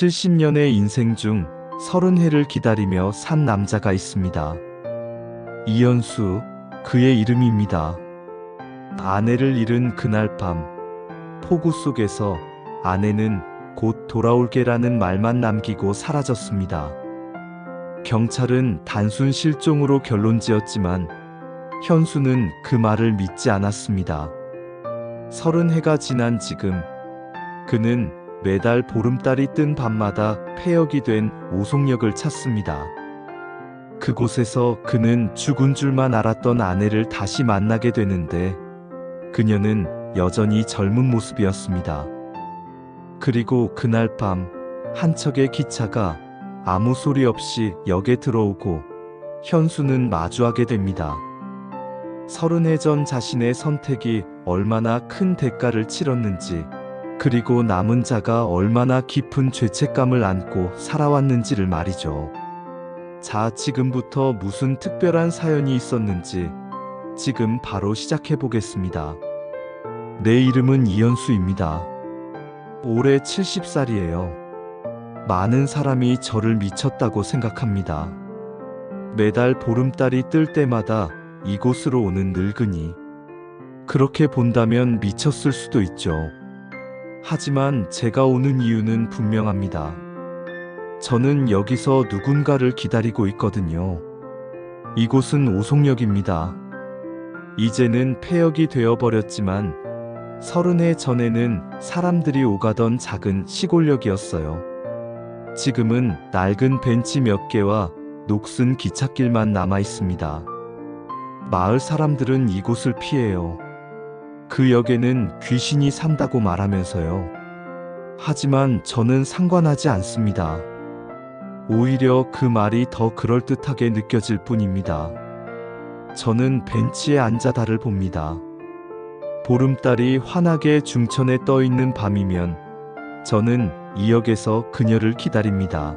70년의 인생 중 30회를 기다리며 산 남자가 있습니다. 이현수, 그의 이름입니다. 아내를 잃은 그날 밤, 폭우 속에서 아내는 곧 돌아올게라는 말만 남기고 사라졌습니다. 경찰은 단순 실종으로 결론 지었지만 현수는 그 말을 믿지 않았습니다. 서른 해가 지난 지금 그는 매달 보름달이 뜬 밤마다 폐역이 된 오송역을 찾습니다. 그곳에서 그는 죽은 줄만 알았던 아내를 다시 만나게 되는데 그녀는 여전히 젊은 모습이었습니다. 그리고 그날 밤 한 척의 기차가 아무 소리 없이 역에 들어오고 현수는 마주하게 됩니다. 서른 해 전 자신의 선택이 얼마나 큰 대가를 치렀는지, 그리고 남은 자가 얼마나 깊은 죄책감을 안고 살아왔는지를 말이죠. 자, 지금부터 무슨 특별한 사연이 있었는지 지금 바로 시작해 보겠습니다. 내 이름은 이현수입니다. 올해 70살이에요. 많은 사람이 저를 미쳤다고 생각합니다. 매달 보름달이 뜰 때마다 이곳으로 오는 늙은이. 그렇게 본다면 미쳤을 수도 있죠. 하지만 제가 오는 이유는 분명합니다. 저는 여기서 누군가를 기다리고 있거든요. 이곳은 오송역입니다. 이제는 폐역이 되어버렸지만 서른 해 전에는 사람들이 오가던 작은 시골역이었어요. 지금은 낡은 벤치 몇 개와 녹슨 기찻길만 남아 있습니다. 마을 사람들은 이곳을 피해요. 그 역에는 귀신이 산다고 말하면서요. 하지만 저는 상관하지 않습니다. 오히려 그 말이 더 그럴듯하게 느껴질 뿐입니다. 저는 벤치에 앉아 달을 봅니다. 보름달이 환하게 중천에 떠 있는 밤이면 저는 이 역에서 그녀를 기다립니다.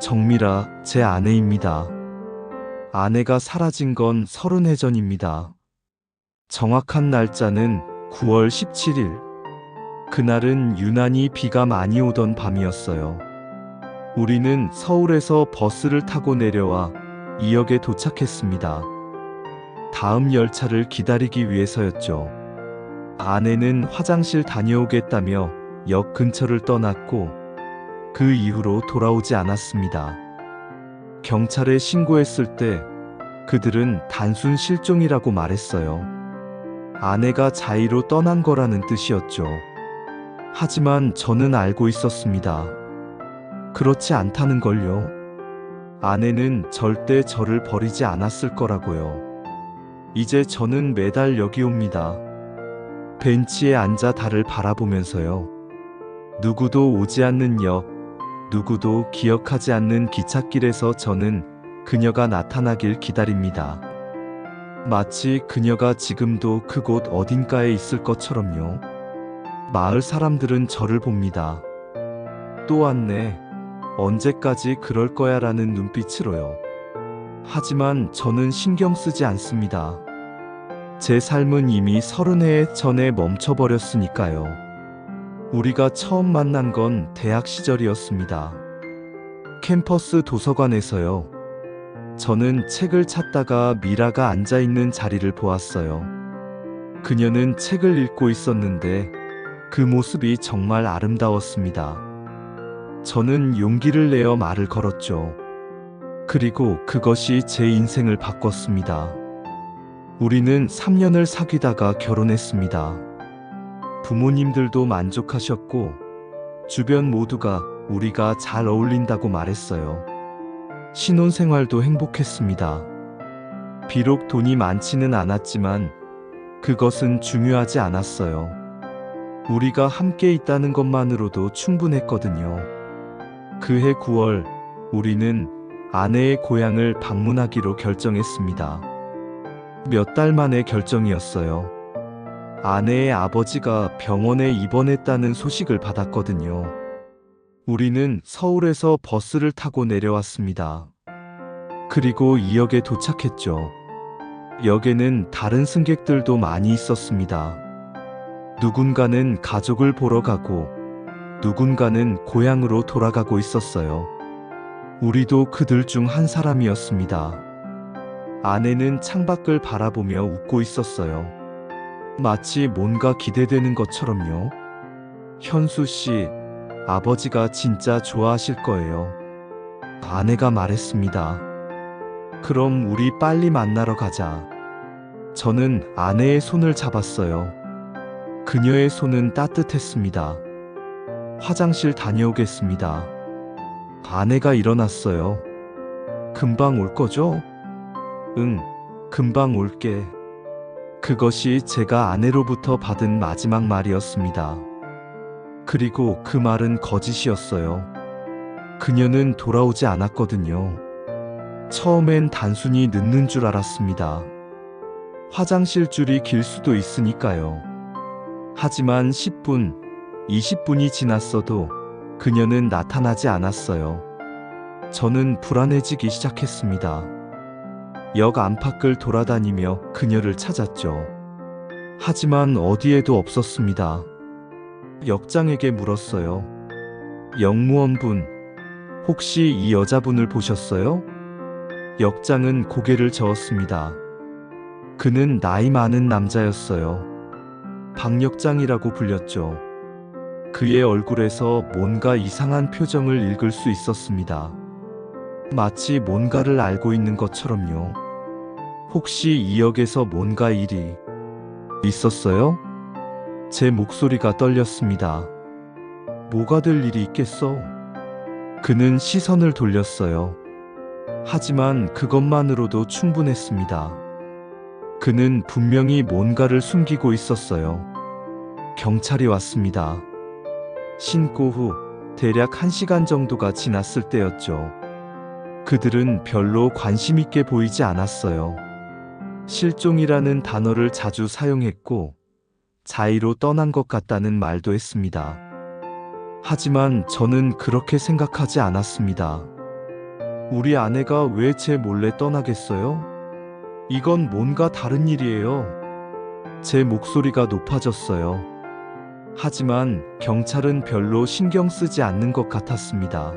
정미라 제 아내입니다. 아내가 사라진 건 서른 해 전입니다. 정확한 날짜는 9월 17일. 그날은 유난히 비가 많이 오던 밤이었어요. 우리는 서울에서 버스를 타고 내려와 이 역에 도착했습니다. 다음 열차를 기다리기 위해서였죠. 아내는 화장실 다녀오겠다며 역 근처를 떠났고 그 이후로 돌아오지 않았습니다. 경찰에 신고했을 때 그들은 단순 실종이라고 말했어요. 아내가 자의로 떠난 거라는 뜻이었죠. 하지만 저는 알고 있었습니다. 그렇지 않다는 걸요. 아내는 절대 저를 버리지 않았을 거라고요. 이제 저는 매달 여기 옵니다. 벤치에 앉아 달을 바라보면서요. 누구도 오지 않는 역, 누구도 기억하지 않는 기찻길에서 저는 그녀가 나타나길 기다립니다. 마치 그녀가 지금도 그곳 어딘가에 있을 것처럼요. 마을 사람들은 저를 봅니다. 또 왔네. 언제까지 그럴 거야 라는 눈빛으로요. 하지만 저는 신경 쓰지 않습니다. 제 삶은 이미 서른 해 전에 멈춰버렸으니까요. 우리가 처음 만난 건 대학 시절이었습니다. 캠퍼스 도서관에서요. 저는 책을 찾다가 미라가 앉아 있는 자리를 보았어요. 그녀는 책을 읽고 있었는데 그 모습이 정말 아름다웠습니다. 저는 용기를 내어 말을 걸었죠. 그리고 그것이 제 인생을 바꿨습니다. 우리는 3년을 사귀다가 결혼했습니다. 부모님들도 만족하셨고, 주변 모두가 우리가 잘 어울린다고 말했어요. 신혼생활도 행복했습니다. 비록 돈이 많지는 않았지만, 그것은 중요하지 않았어요. 우리가 함께 있다는 것만으로도 충분했거든요. 그해 9월, 우리는 아내의 고향을 방문하기로 결정했습니다. 몇 달 만의 결정이었어요. 아내의 아버지가 병원에 입원했다는 소식을 받았거든요. 우리는 서울에서 버스를 타고 내려왔습니다. 그리고 이 역에 도착했죠. 역에는 다른 승객들도 많이 있었습니다. 누군가는 가족을 보러 가고, 누군가는 고향으로 돌아가고 있었어요. 우리도 그들 중 한 사람이었습니다. 아내는 창밖을 바라보며 웃고 있었어요. 마치 뭔가 기대되는 것처럼요. 현수 씨, 아버지가 진짜 좋아하실 거예요. 아내가 말했습니다. 그럼 우리 빨리 만나러 가자. 저는 아내의 손을 잡았어요. 그녀의 손은 따뜻했습니다. 화장실 다녀오겠습니다. 아내가 일어났어요. 금방 올 거죠? 응, 금방 올게. 그것이 제가 아내로부터 받은 마지막 말이었습니다. 그리고 그 말은 거짓이었어요. 그녀는 돌아오지 않았거든요. 처음엔 단순히 늦는 줄 알았습니다. 화장실 줄이 길 수도 있으니까요. 하지만 10분, 20분이 지났어도 그녀는 나타나지 않았어요. 저는 불안해지기 시작했습니다. 역 안팎을 돌아다니며 그녀를 찾았죠. 하지만 어디에도 없었습니다. 역장에게 물었어요. 영무원분, 혹시 이 여자분을 보셨어요? 역장은 고개를 저었습니다. 그는 나이 많은 남자였어요. 박역장이라고 불렸죠. 그의 얼굴에서 뭔가 이상한 표정을 읽을 수 있었습니다. 마치 뭔가를 알고 있는 것처럼요. 혹시 이 역에서 뭔가 일이 있었어요? 제 목소리가 떨렸습니다. 뭐가 될 일이 있겠어? 그는 시선을 돌렸어요. 하지만 그것만으로도 충분했습니다. 그는 분명히 뭔가를 숨기고 있었어요. 경찰이 왔습니다. 신고 후 대략 1시간 정도가 지났을 때였죠. 그들은 별로 관심 있게 보이지 않았어요. 실종이라는 단어를 자주 사용했고, 자의로 떠난 것 같다는 말도 했습니다. 하지만 저는 그렇게 생각하지 않았습니다. 우리 아내가 왜 제 몰래 떠나겠어요? 이건 뭔가 다른 일이에요. 제 목소리가 높아졌어요. 하지만 경찰은 별로 신경 쓰지 않는 것 같았습니다.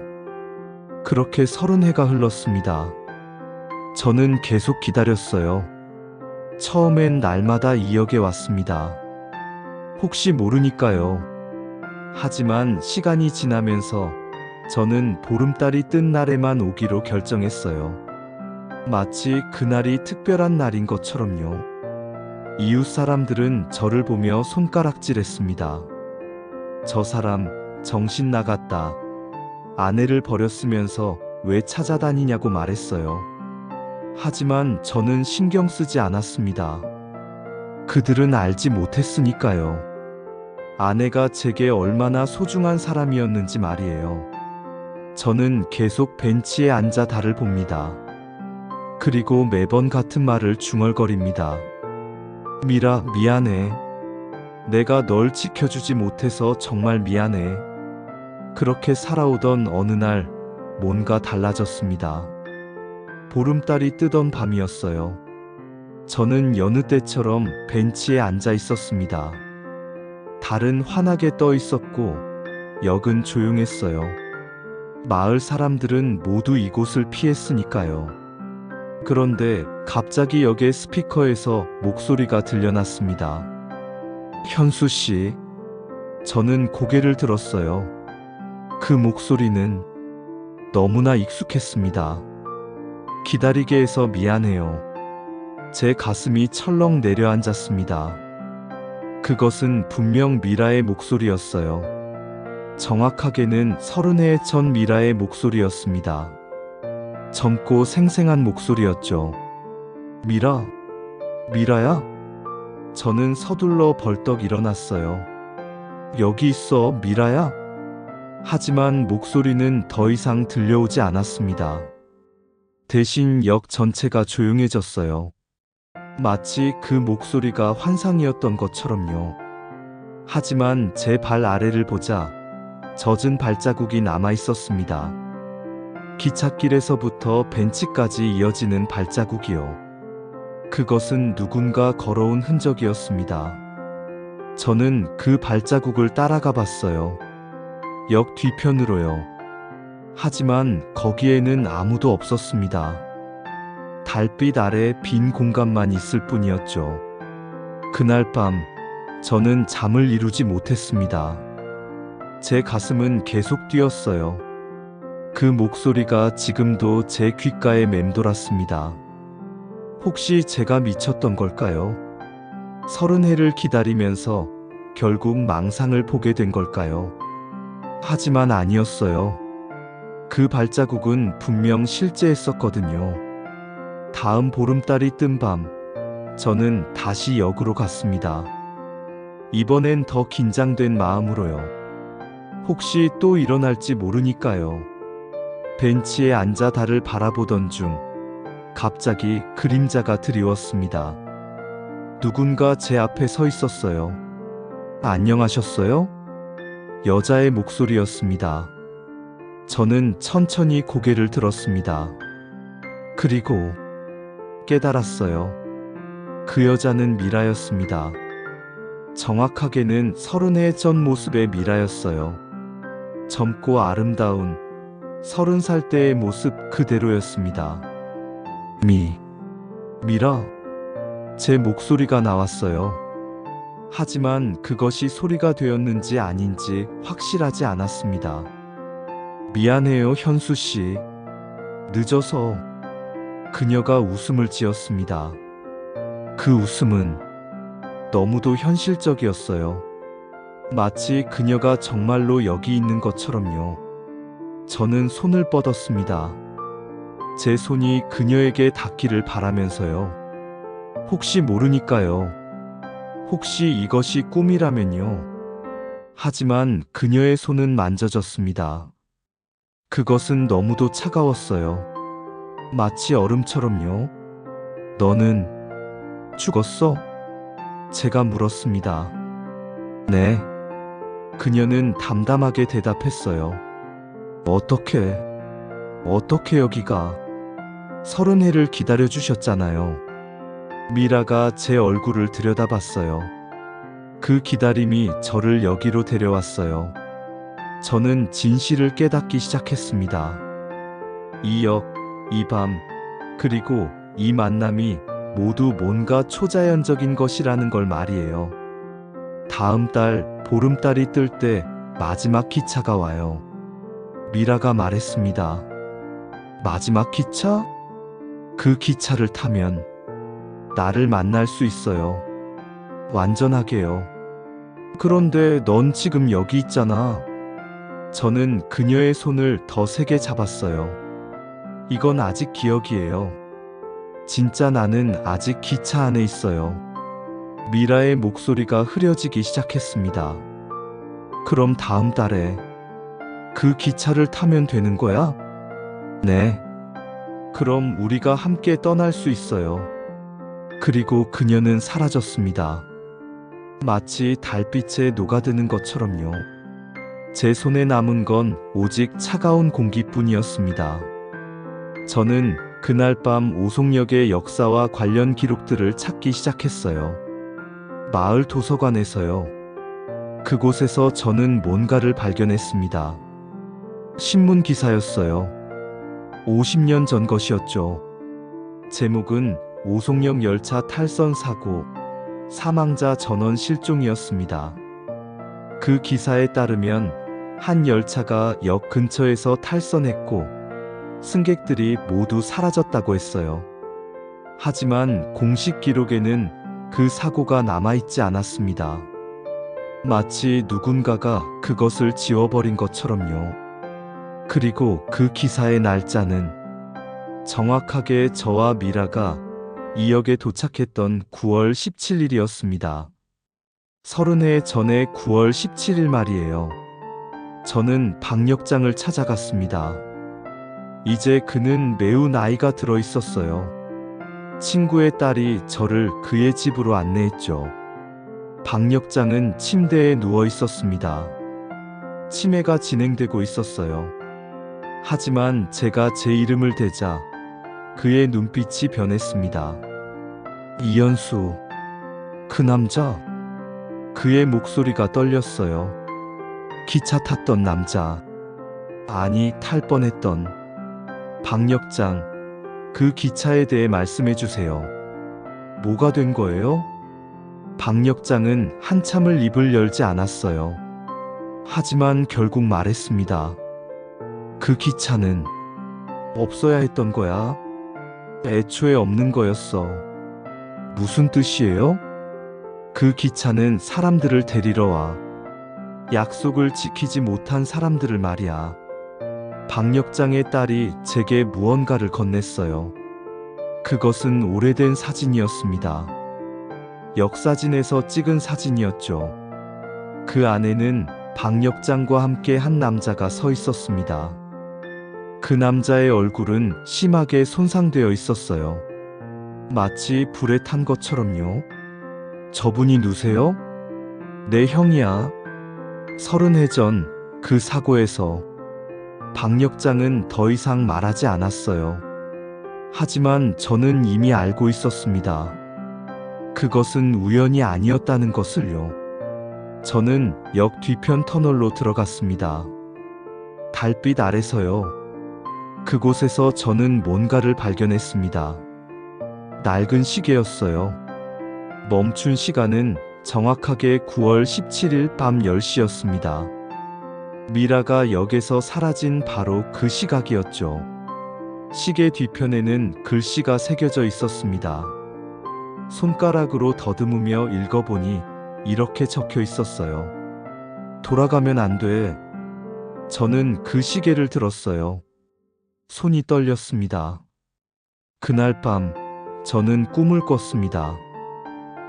그렇게 서른 해가 흘렀습니다. 저는 계속 기다렸어요. 처음엔 날마다 이 역에 왔습니다. 혹시 모르니까요. 하지만 시간이 지나면서 저는 보름달이 뜬 날에만 오기로 결정했어요. 마치 그날이 특별한 날인 것처럼요. 이웃 사람들은 저를 보며 손가락질했습니다. 저 사람 정신 나갔다. 아내를 버렸으면서 왜 찾아다니냐고 말했어요. 하지만 저는 신경 쓰지 않았습니다. 그들은 알지 못했으니까요. 아내가 제게 얼마나 소중한 사람이었는지 말이에요. 저는 계속 벤치에 앉아 달을 봅니다. 그리고 매번 같은 말을 중얼거립니다. 미라, 미안해. 내가 널 지켜주지 못해서 정말 미안해. 그렇게 살아오던 어느 날 뭔가 달라졌습니다. 보름달이 뜨던 밤이었어요. 저는 여느 때처럼 벤치에 앉아 있었습니다. 달은 환하게 떠 있었고 역은 조용했어요. 마을 사람들은 모두 이곳을 피했으니까요. 그런데 갑자기 역의 스피커에서 목소리가 들려났습니다. 현수 씨. 저는 고개를 들었어요. 그 목소리는 너무나 익숙했습니다. 기다리게 해서 미안해요. 제 가슴이 철렁 내려앉았습니다. 그것은 분명 미라의 목소리였어요. 정확하게는 서른 해의 전 미라의 목소리였습니다. 젊고 생생한 목소리였죠. 미라? 미라야? 저는 서둘러 벌떡 일어났어요. 여기 있어, 미라야? 하지만 목소리는 더 이상 들려오지 않았습니다. 대신 역 전체가 조용해졌어요. 마치 그 목소리가 환상이었던 것처럼요. 하지만 제 발 아래를 보자 젖은 발자국이 남아 있었습니다. 기찻길에서부터 벤치까지 이어지는 발자국이요. 그것은 누군가 걸어온 흔적이었습니다. 저는 그 발자국을 따라가 봤어요. 역 뒤편으로요. 하지만 거기에는 아무도 없었습니다. 달빛 아래 빈 공간만 있을 뿐이었죠. 그날 밤, 저는 잠을 이루지 못했습니다. 제 가슴은 계속 뛰었어요. 그 목소리가 지금도 제 귓가에 맴돌았습니다. 혹시 제가 미쳤던 걸까요? 서른 해를 기다리면서 결국 망상을 보게 된 걸까요? 하지만 아니었어요. 그 발자국은 분명 실제했었거든요. 다음 보름달이 뜬 밤, 저는 다시 역으로 갔습니다. 이번엔 더 긴장된 마음으로요. 혹시 또 일어날지 모르니까요. 벤치에 앉아 달을 바라보던 중, 갑자기 그림자가 드리웠습니다. 누군가 제 앞에 서 있었어요. 안녕하셨어요? 여자의 목소리였습니다. 저는 천천히 고개를 들었습니다. 그리고 깨달았어요. 그 여자는 미라였습니다. 정확하게는 서른 해전 모습의 미라였어요. 젊고 아름다운 서른 살 때의 모습 그대로였습니다. 미, 미라. 제 목소리가 나왔어요. 하지만 그것이 소리가 되었는지 아닌지 확실하지 않았습니다. 미안해요, 현수 씨. 늦어서 그녀가 웃음을 지었습니다. 그 웃음은 너무도 현실적이었어요. 마치 그녀가 정말로 여기 있는 것처럼요. 저는 손을 뻗었습니다. 제 손이 그녀에게 닿기를 바라면서요. 혹시 모르니까요. 혹시 이것이 꿈이라면요. 하지만 그녀의 손은 만져졌습니다. 그것은 너무도 차가웠어요. 마치 얼음처럼요. 너는 죽었어? 제가 물었습니다. 네. 그녀는 담담하게 대답했어요. 어떻게, 어떻게 여기가 서른 해를 기다려 주셨잖아요. 미라가 제 얼굴을 들여다봤어요. 그 기다림이 저를 여기로 데려왔어요. 저는 진실을 깨닫기 시작했습니다. 이 역, 이 밤, 그리고 이 만남이 모두 뭔가 초자연적인 것이라는 걸 말이에요. 다음 달 보름달이 뜰 때 마지막 기차가 와요. 미라가 말했습니다. 마지막 기차? 그 기차를 타면 나를 만날 수 있어요. 완전하게요. 그런데 넌 지금 여기 있잖아. 저는 그녀의 손을 더 세게 잡았어요. 이건 아직 기억이에요. 진짜 나는 아직 기차 안에 있어요. 미라의 목소리가 흐려지기 시작했습니다. 그럼 다음 달에 그 기차를 타면 되는 거야? 네. 그럼 우리가 함께 떠날 수 있어요. 그리고 그녀는 사라졌습니다. 마치 달빛에 녹아드는 것처럼요. 제 손에 남은 건 오직 차가운 공기뿐이었습니다. 저는 그날 밤 오송역의 역사와 관련 기록들을 찾기 시작했어요. 마을 도서관에서요. 그곳에서 저는 뭔가를 발견했습니다. 신문 기사였어요. 50년 전 것이었죠. 제목은 오송역 열차 탈선 사고, 사망자 전원 실종이었습니다. 그 기사에 따르면 한 열차가 역 근처에서 탈선했고 승객들이 모두 사라졌다고 했어요. 하지만 공식 기록에는 그 사고가 남아있지 않았습니다. 마치 누군가가 그것을 지워버린 것처럼요. 그리고 그 기사의 날짜는 정확하게 저와 미라가 이 역에 도착했던 9월 17일이었습니다. 서른 해 전에 9월 17일 말이에요. 저는 박력장을 찾아갔습니다. 이제 그는 매우 나이가 들어 있었어요. 친구의 딸이 저를 그의 집으로 안내했죠. 박력장은 침대에 누워 있었습니다. 치매가 진행되고 있었어요. 하지만 제가 제 이름을 대자 그의 눈빛이 변했습니다. 이연수, 그 남자, 그의 목소리가 떨렸어요. 기차 탔던 남자. 아니, 탈 뻔했던 박력장. 그 기차에 대해 말씀해 주세요. 뭐가 된 거예요? 박력장은 한참을 입을 열지 않았어요. 하지만 결국 말했습니다. 그 기차는 없어야 했던 거야. 애초에 없는 거였어. 무슨 뜻이에요? 그 기차는 사람들을 데리러 와. 약속을 지키지 못한 사람들을 말이야. 박력장의 딸이 제게 무언가를 건넸어요. 그것은 오래된 사진이었습니다. 역사진에서 찍은 사진이었죠. 그 안에는 박력장과 함께 한 남자가 서 있었습니다. 그 남자의 얼굴은 심하게 손상되어 있었어요. 마치 불에 탄 것처럼요. 저분이 누세요? 내 형이야. 서른 해 전 그 사고에서 박력장은 더 이상 말하지 않았어요. 하지만 저는 이미 알고 있었습니다. 그것은 우연이 아니었다는 것을요. 저는 역 뒤편 터널로 들어갔습니다. 달빛 아래서요. 그곳에서 저는 뭔가를 발견했습니다. 낡은 시계였어요. 멈춘 시간은 정확하게 9월 17일 밤 10시였습니다. 미라가 역에서 사라진 바로 그 시각이었죠. 시계 뒤편에는 글씨가 새겨져 있었습니다. 손가락으로 더듬으며 읽어보니 이렇게 적혀 있었어요. 돌아가면 안 돼. 저는 그 시계를 들었어요. 손이 떨렸습니다. 그날 밤 저는 꿈을 꿨습니다.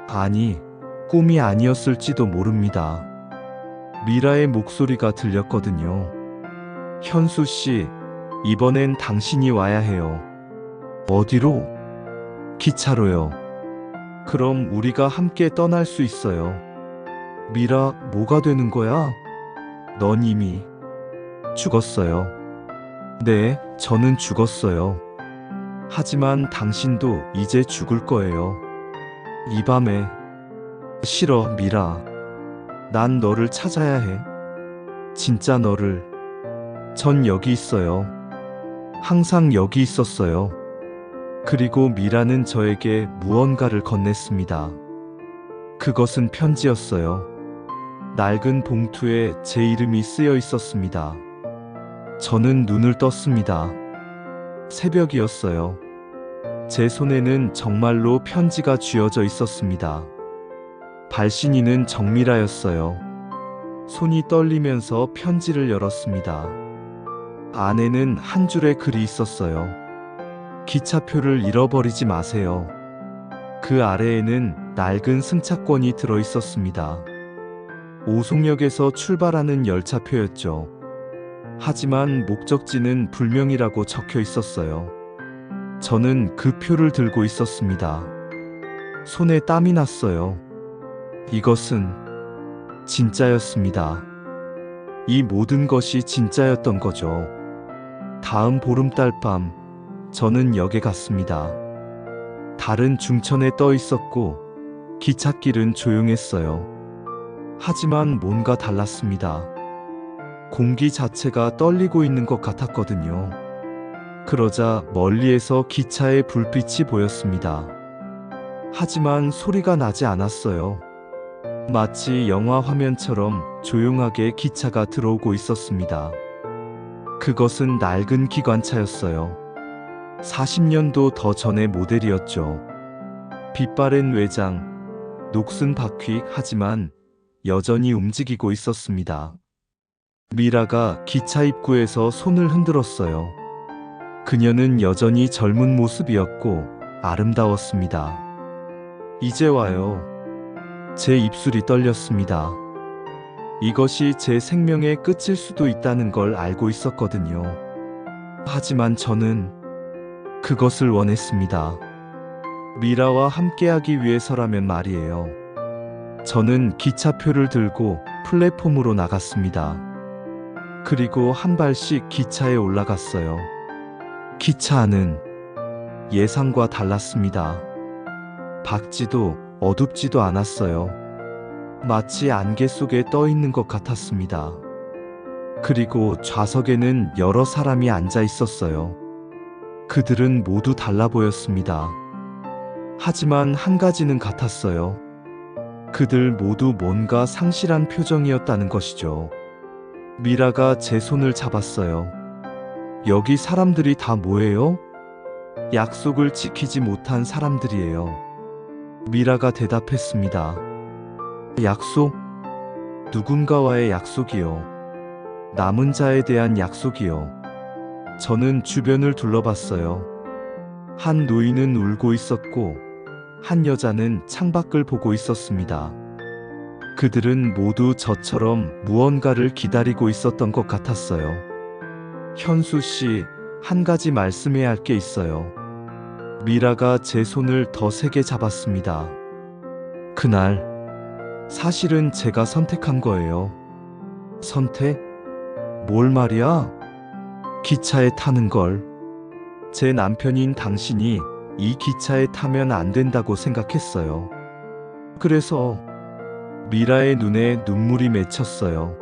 아니, 꿈이 아니었을지도 모릅니다. 미라의 목소리가 들렸거든요. 현수 씨, 이번엔 당신이 와야 해요. 어디로? 기차로요. 그럼 우리가 함께 떠날 수 있어요. 미라, 뭐가 되는 거야? 넌 이미 죽었어요. 네, 저는 죽었어요. 하지만 당신도 이제 죽을 거예요. 이 밤에 싫어, 미라. 난 너를 찾아야 해. 진짜 너를. 전 여기 있어요. 항상 여기 있었어요. 그리고 미라는 저에게 무언가를 건넸습니다. 그것은 편지였어요. 낡은 봉투에 제 이름이 쓰여 있었습니다. 저는 눈을 떴습니다. 새벽이었어요. 제 손에는 정말로 편지가 쥐어져 있었습니다. 발신인은 정미라였어요. 손이 떨리면서 편지를 열었습니다. 안에는 한 줄의 글이 있었어요. 기차표를 잃어버리지 마세요. 그 아래에는 낡은 승차권이 들어 있었습니다. 오송역에서 출발하는 열차표였죠. 하지만 목적지는 불명이라고 적혀 있었어요. 저는 그 표를 들고 있었습니다. 손에 땀이 났어요. 이것은 진짜였습니다. 이 모든 것이 진짜였던 거죠. 다음 보름달 밤, 저는 역에 갔습니다. 달은 중천에 떠 있었고, 기찻길은 조용했어요. 하지만 뭔가 달랐습니다. 공기 자체가 떨리고 있는 것 같았거든요. 그러자 멀리에서 기차의 불빛이 보였습니다. 하지만 소리가 나지 않았어요. 마치 영화 화면처럼 조용하게 기차가 들어오고 있었습니다. 그것은 낡은 기관차였어요. 40년도 더 전의 모델이었죠. 빛바랜 외장, 녹슨 바퀴 하지만 여전히 움직이고 있었습니다. 미라가 기차 입구에서 손을 흔들었어요. 그녀는 여전히 젊은 모습이었고 아름다웠습니다. 이제 와요. 제 입술이 떨렸습니다. 이것이 제 생명의 끝일 수도 있다는 걸 알고 있었거든요. 하지만 저는 그것을 원했습니다. 미라와 함께하기 위해서라면 말이에요. 저는 기차표를 들고 플랫폼으로 나갔습니다. 그리고 한 발씩 기차에 올라갔어요. 기차 안은 예상과 달랐습니다. 밝지도 어둡지도 않았어요. 마치 안개 속에 떠 있는 것 같았습니다. 그리고 좌석에는 여러 사람이 앉아 있었어요. 그들은 모두 달라 보였습니다. 하지만 한 가지는 같았어요. 그들 모두 뭔가 상실한 표정이었다는 것이죠. 미라가 제 손을 잡았어요. 여기 사람들이 다 뭐예요? 약속을 지키지 못한 사람들이에요. 미라가 대답했습니다. 약속? 누군가와의 약속이요. 남은 자에 대한 약속이요. 저는 주변을 둘러봤어요. 한 노인은 울고 있었고, 한 여자는 창밖을 보고 있었습니다. 그들은 모두 저처럼 무언가를 기다리고 있었던 것 같았어요. 현수 씨, 한 가지 말씀해야 할 게 있어요. 미라가 제 손을 더 세게 잡았습니다. 그날, 사실은 제가 선택한 거예요. 선택? 뭘 말이야? 기차에 타는 걸. 제 남편인 당신이 이 기차에 타면 안 된다고 생각했어요. 그래서 미라의 눈에 눈물이 맺혔어요.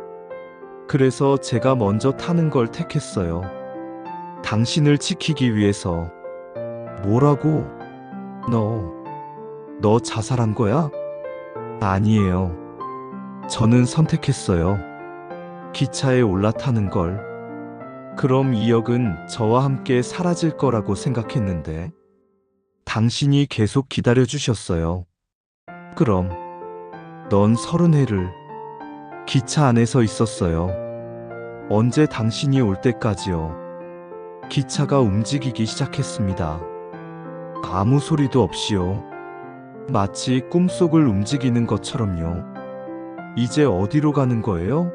그래서 제가 먼저 타는 걸 택했어요. 당신을 지키기 위해서. 뭐라고? 너, 너 자살한 거야? 아니에요. 저는 선택했어요. 기차에 올라타는 걸. 그럼 이 역은 저와 함께 사라질 거라고 생각했는데, 당신이 계속 기다려 주셨어요. 그럼, 넌 서른 해를 기차 안에서 있었어요. 언제 당신이 올 때까지요. 기차가 움직이기 시작했습니다. 아무 소리도 없이요. 마치 꿈속을 움직이는 것처럼요. 이제 어디로 가는 거예요?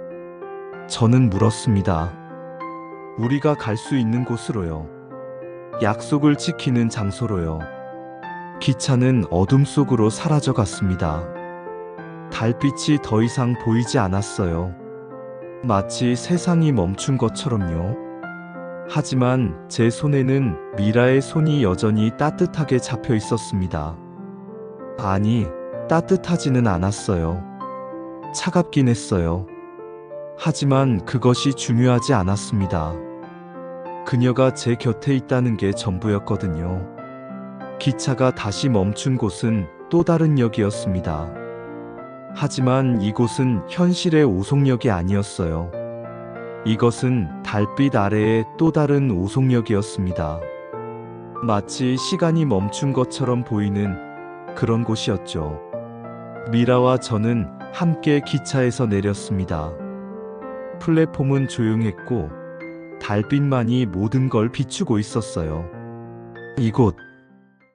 저는 물었습니다. 우리가 갈 수 있는 곳으로요. 약속을 지키는 장소로요. 기차는 어둠 속으로 사라져 갔습니다. 달빛이 더 이상 보이지 않았어요. 마치 세상이 멈춘 것처럼요. 하지만 제 손에는 미라의 손이 여전히 따뜻하게 잡혀 있었습니다. 아니, 따뜻하지는 않았어요. 차갑긴 했어요. 하지만 그것이 중요하지 않았습니다. 그녀가 제 곁에 있다는 게 전부였거든요. 기차가 다시 멈춘 곳은 또 다른 역이었습니다. 하지만 이곳은 현실의 오송역이 아니었어요. 이것은 달빛 아래의 또 다른 오송역이었습니다. 마치 시간이 멈춘 것처럼 보이는 그런 곳이었죠. 미라와 저는 함께 기차에서 내렸습니다. 플랫폼은 조용했고 달빛만이 모든 걸 비추고 있었어요. 이곳